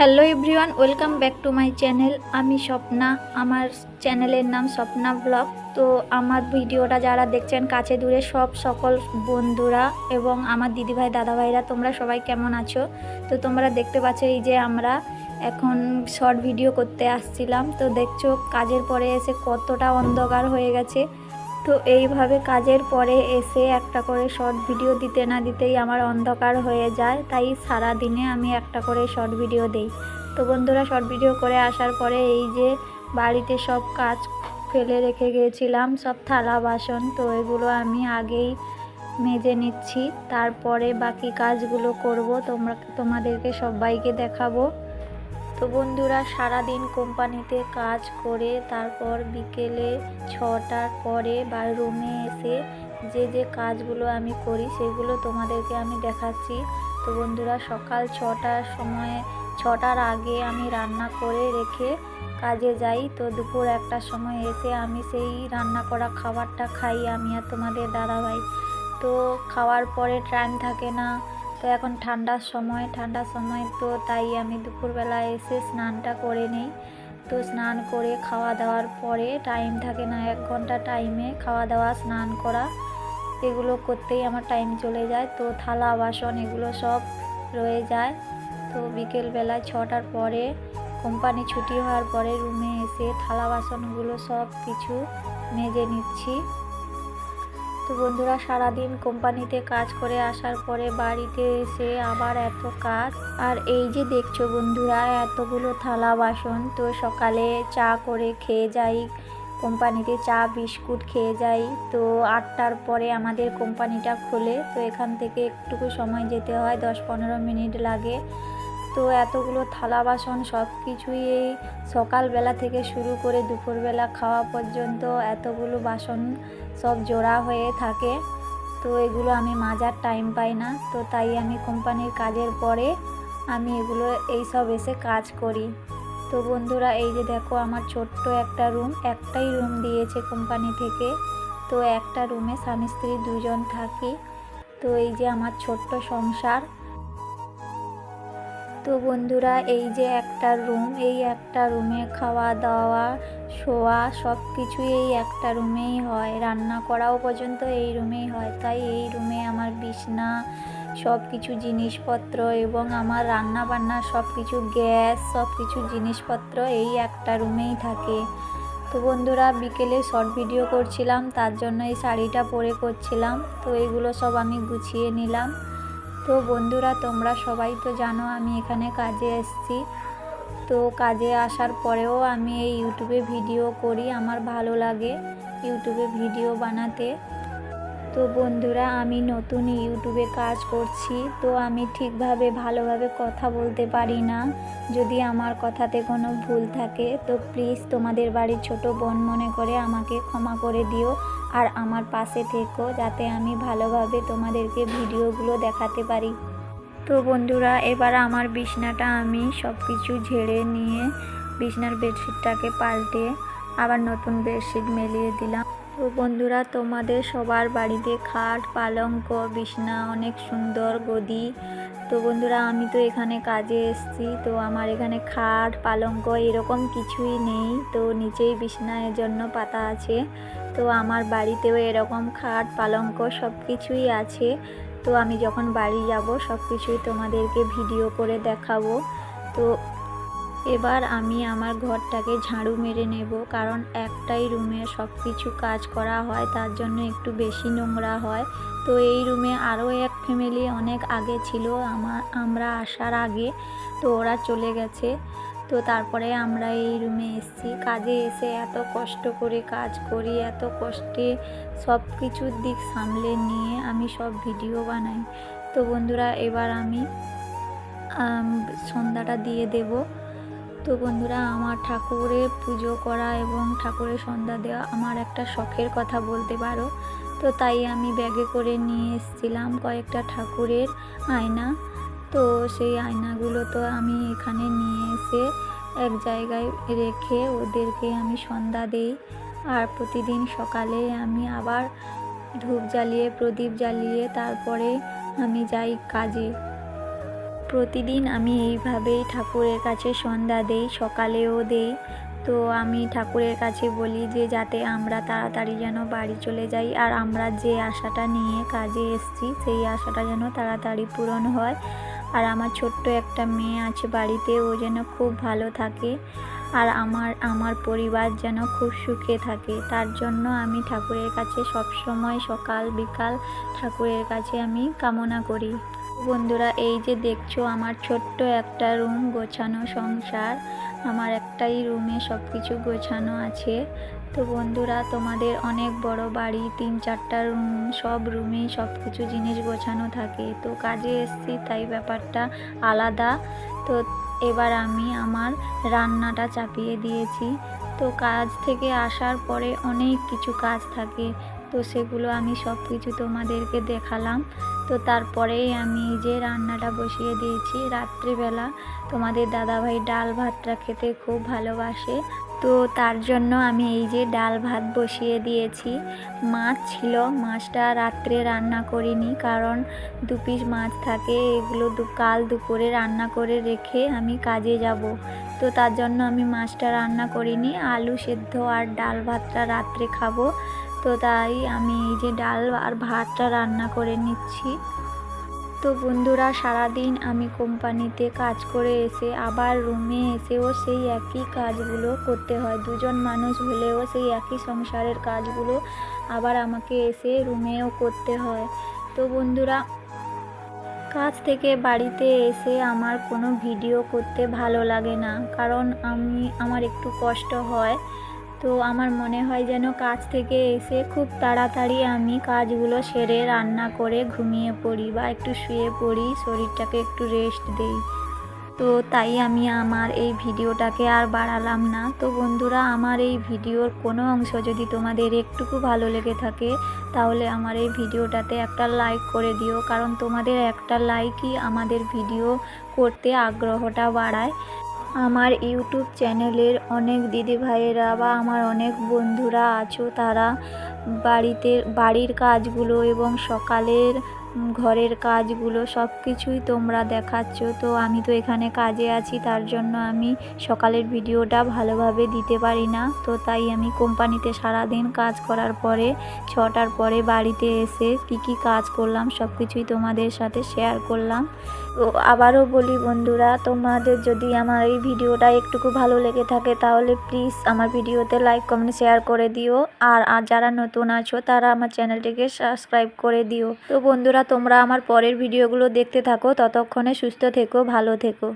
Hello everyone, welcome back to my channel. আমি স্বপ্না, আমার চ্যানেলের নাম স্বপ্না ব্লগ। তো আমার ভিডিওটা যারা দেখছেন কাছে দূরে, সব সকল বন্ধুরা এবং আমার দিদিভাই, দাদাভাইরা, তোমরা সবাই কেমন আছো? তো তোমরা দেখতে পাচ্ছ এই যে আমরা এখন শর্ট ভিডিও করতে আসছিলাম। তো দেখছ, কাজের পরে এসে কতটা অন্ধকার হয়ে গেছে। তো এইভাবে কাজের পরে এসে একটা করে শর্ট ভিডিও দিতে না দিতেই আমার অন্ধকার হয়ে যায়। তাই সারা দিনে আমি একটা করে শর্ট ভিডিও দেই। তো বন্ধুরা শর্ট ভিডিও করে আসার পরে এই যে বাড়িতে সব কাজ ফেলে রেখে গিয়েছিলাম, সব থালা বাসন, তো এগুলো আমি আগেই মেজে নিচ্ছি। তারপরে বাকি কাজগুলো করব। তোমরা, তোমাদেরকে সবাইকে দেখাবো। তো বন্ধুরা, সারাদিন কোম্পানিতে কাজ করে তারপর বিকেলে ছটার পরে বা রুমে এসে যে যে কাজগুলো আমি করি সেগুলো তোমাদেরকে আমি দেখাচ্ছি। তো বন্ধুরা, সকাল ছটার সময়, ছটার আগে আমি রান্না করে রেখে কাজে যাই। তো দুপুর একটার সময় এসে আমি সেই রান্না করা খাবারটা খাই আমি আর তোমাদের দাদাভাই। তো খাওয়ার পরে টাইম থাকে না তো এখন ঠান্ডার সময় ঠান্ডার সময় তো তাই আমি দুপুরবেলা এসে স্নানটা করে নিই। তো স্নান করে খাওয়া দাওয়ার পরে টাইম থাকে না, এক ঘণ্টা টাইমে খাওয়া দাওয়া, স্নান করা। এগুলো করতেই আমার টাইম চলে যায়। তো থালা, বাসন এগুলো সব রয়ে যায়। তো বিকেলবেলা ছটার পরে কোম্পানি ছুটি হওয়ার পরে রুমে এসে থালা, বাসনগুলো সব কিছু মেজে নিচ্ছি। তো বন্ধুরা, সারাদিন কোম্পানিতে কাজ করে আসার পরে বাড়িতে এসে আবার এত কাজ। আর এই যে দেখছ বন্ধুরা, এতগুলো থালা বাসন। তো সকালে চা করে খেয়ে যাই, কোম্পানিতে চা, বিস্কুট খেয়ে যাই। তো আটটার পরে আমাদের কোম্পানিটা খোলে, তো এখান থেকে একটুকু সময় যেতে হয়, দশ পনেরো মিনিট লাগে। তো এতগুলো থালা বাসন সব কিছুই এই সকালবেলা থেকে শুরু করে দুপুরবেলা খাওয়া পর্যন্ত এতগুলো বাসন সব জোড়া হয়ে থাকে। তো এগুলো আমি মাজার টাইম পাই না, তো তাই আমি কোম্পানির কাজের পরে আমি এগুলো এই সব এসে কাজ করি। তো বন্ধুরা, এই যে দেখো আমার ছোট্ট একটা রুম একটাই রুম দিয়েছে কোম্পানি থেকে। তো একটা রুমে স্বামী স্ত্রী দুজন থাকি। তো এই যে আমার ছোট্ট সংসার তো বন্ধুরা, এই যে একটা রুম এই একটা রুমে খাওয়া দাওয়া, শোয়া সব কিছুই এই একটা রুমেই হয়। রান্না করাও পর্যন্ত এই রুমেই হয়। তাই এই রুমে আমার বিছনা, সব কিছু জিনিসপত্র এবং আমার রান্না বান্না সব কিছু গ্যাস, সব কিছু জিনিসপত্র এই একটা রুমেই থাকে। তো বন্ধুরা, বিকেলে শর্ট ভিডিও করছিলাম, তার জন্য এই শাড়িটা পরে করছিলাম। তো এগুলো সব আমি গুছিয়ে নিলাম। তো বন্ধুরা, তোমরা সবাই তো জানো আমি এখানে কাজে এসেছি। তো কাজে আসার পরেও আমি এই ইউটিউবে ভিডিও করি, আমার ভালো লাগে ইউটিউবে ভিডিও বানাতে। তো বন্ধুরা, আমি নতুন ইউটিউবে কাজ করছি, তো আমি ঠিকভাবে, ভালোভাবে কথা বলতে পারি না। যদি আমার কথাতে কোনো ভুল থাকে, তো প্লিজ তোমাদের বাড়ির ছোট বোন মনে করে আমাকে ক্ষমা করে দিও। আর আমার পাশে থেকো যাতে আমি ভালোভাবে তোমাদেরকে ভিডিওগুলো দেখাতে পারি। তো বন্ধুরা, এবার আমার বিছনাটা আমি সব কিছু ঝেড়ে নিয়ে বিছনার বেডশিটটাকে পাল্টে আবার নতুন বেডশিট মেলিয়ে দিলাম। তো বন্ধুরা, তোমাদের সবার বাড়িতে খাট, পালঙ্ক, বিছনা অনেক সুন্দর গদি। তো বন্ধুরা, আমি তো এখানে কাজে এসেছি, তো আমার এখানে খাট, পালঙ্ক এরকম কিছুই নেই। তো নিচেই বিছনার জন্য পাতা আছে। তো আমার বাড়িতেও এরকম খাট, পালঙ্ক সব কিছুই আছে। তো আমি যখন বাড়ি যাব, সব কিছুই তোমাদেরকে ভিডিও করে দেখাবো। তো এবার আমি আমার ঘরটাকে ঝাড়ু মেরে নেব, কারণ একটাই রুমে সব কিছু কাজ করা হয়, তার জন্য একটু বেশি নোংরা হয়। তো এই রুমে আরও এক ফ্যামিলি অনেক আগে ছিল আমার আমরা আসার আগে, তো ওরা চলে গেছে। তো তারপরে আমরা এই রুমে এসেছি। কাজে এসে এত কষ্ট করে কাজ করি, এত কষ্টে সব কিছুর দিক সামলে নিয়ে আমি সব ভিডিও বানাই। তো বন্ধুরা, এবার আমি, সন্ধ্যাটা দিয়ে দেব। তো বন্ধুরা, আমার ঠাকুরের পুজো করা এবং ঠাকুরের সন্ধ্যা দেওয়া আমার একটা শখের কথা বলতে পারো। তো তাই আমি ব্যাগে করে নিয়ে এসেছিলাম কয়েকটা ঠাকুরের আয়না। তো সেই আয়নাগুলো তো আমি এখানে নিয়ে এসে এক জায়গায় রেখে ওদেরকে আমি সন্ধ্যা দেই। আর প্রতিদিন সকালে আমি আবার ধূপ জ্বালিয়ে, প্রদীপ জ্বালিয়ে তারপরে আমি যাই কাজে। প্রতিদিন আমি এইভাবেই ঠাকুরের কাছে সন্ধ্যা দেই, সকালেও দেই। তো আমি ঠাকুরের কাছে বলি যে, যাতে আমরা তাড়াতাড়ি যেন বাড়ি চলে যাই আর আমরা যে আশাটা নিয়ে কাজে এসছি, সেই আশাটা যেন তাড়াতাড়ি পূরণ হয়। আর আমার ছোট্ট একটা মেয়ে আছে বাড়িতে, ও যেন খুব ভালো থাকে আর আমার আমার পরিবার যেন খুব সুখে থাকে। তার জন্য আমি ঠাকুরের কাছে সবসময় সকাল বিকাল ঠাকুরের কাছে আমি কামনা করি। বন্ধুরা, এই যে দেখছ, আমার ছোট্ট একটা রুম গোছানো সংসার। আমার একটাই রুমে সব কিছু গোছানো আছে। তো বন্ধুরা, তোমাদের অনেক বড় বাড়ি, তিন চারটা রুম, সব রুমেই সব কিছু জিনিস গোছানো থাকে। তো কাজে এসছি, তাই ব্যাপারটা আলাদা। তো এবার আমি আমার রান্নাটা চাপিয়ে দিয়েছি। তো কাজ থেকে আসার পরে অনেক কিছু কাজ থাকে। তো সেগুলো আমি সব কিছু তোমাদেরকে দেখালাম। তো তারপরেই আমি যে রান্নাটা বসিয়ে দিয়েছি। রাত্রিবেলা তোমাদের দাদাভাই ডাল ভাতটা খেতে খুব ভালোবাসে। তো তার জন্য আমি এই যে ডাল ভাত বসিয়ে দিয়েছি। মাছ ছিল, মাছটা রাত্রে রান্না করিনি কারণ দু পিস মাছ থাকে, এগুলো দু, কাল দুপুরে রান্না করে রেখে আমি কাজে যাব। তো তার জন্য আমি মাছটা রান্না করিনি, আলু সেদ্ধ আর ডাল ভাতটা রাত্রে খাব। তো তাই আমি এই যে ডাল আর ভাতটা রান্না করে নিচ্ছি। তো বন্ধুরা, সারাদিন আমি কোম্পানিতে কাজ করে এসে, আবার রুমে এসেও সেই একই কাজগুলো করতে হয়। দুজন মানুষ হলেও সেই একই সংসারের কাজগুলো আবার আমাকে এসে রুমেও করতে হয়। তো বন্ধুরা, কাজ থেকে বাড়িতে এসে আমার কোনো ভিডিও করতে ভালো লাগে না, কারণ আমি, আমার একটু কষ্ট হয়। তো আমার মনে হয় যেন কাজ থেকে এসে খুব তাড়াতাড়ি আমি কাজগুলো সেরে রান্না করে ঘুমিয়ে পড়ি বা একটু শুয়ে পড়ি, শরীরটাকে একটু রেস্ট দেই। তো তাই আমি আমার এই ভিডিওটাকে আর বাড়ালাম না। তো বন্ধুরা, আমার এই ভিডিওর কোনো অংশ যদি তোমাদের একটুকু ভালো লেগে থাকে, তাহলে আমার এই ভিডিওটাতে একটা লাইক করে দিও। কারণ তোমাদের একটা লাইকই আমাদের ভিডিও করতে আগ্রহটা বাড়ায়। আমার ইউটিউব চ্যানেলের অনেক দিদি ভাইয়েরা বা আমার অনেক বন্ধুরা আছো, তারা বাড়িতে, বাড়ির কাজগুলো এবং সকালের ঘরের কাজগুলো সব কিছুই তোমরা দেখাচ্ছ। তো আমি তো এখানে কাজে আছি, তার জন্য আমি সকালের ভিডিওটা ভালোভাবে দিতে পারি না। তো তাই আমি কোম্পানিতে সারাদিন কাজ করার পরে, ছটার পরে বাড়িতে এসে কি কি কাজ করলাম সব কিছুই তোমাদের সাথে শেয়ার করলাম। তো আবারও বলি বন্ধুরা, তোমাদের যদি আমার এই ভিডিওটা একটুকু ভালো লেগে থাকে তাহলে প্লিজ আমার ভিডিওতে লাইক কমেন্ট শেয়ার করে দিও। আর আর যারা নতুন আছো তারা আমার চ্যানেলটিকে সাবস্ক্রাইব করে দিও। তো বন্ধুরা তোমরা আমার পরের ভিডিওগুলো দেখতে থাকো। ততক্ষণে সুস্থ থেকো ভালো থেকো।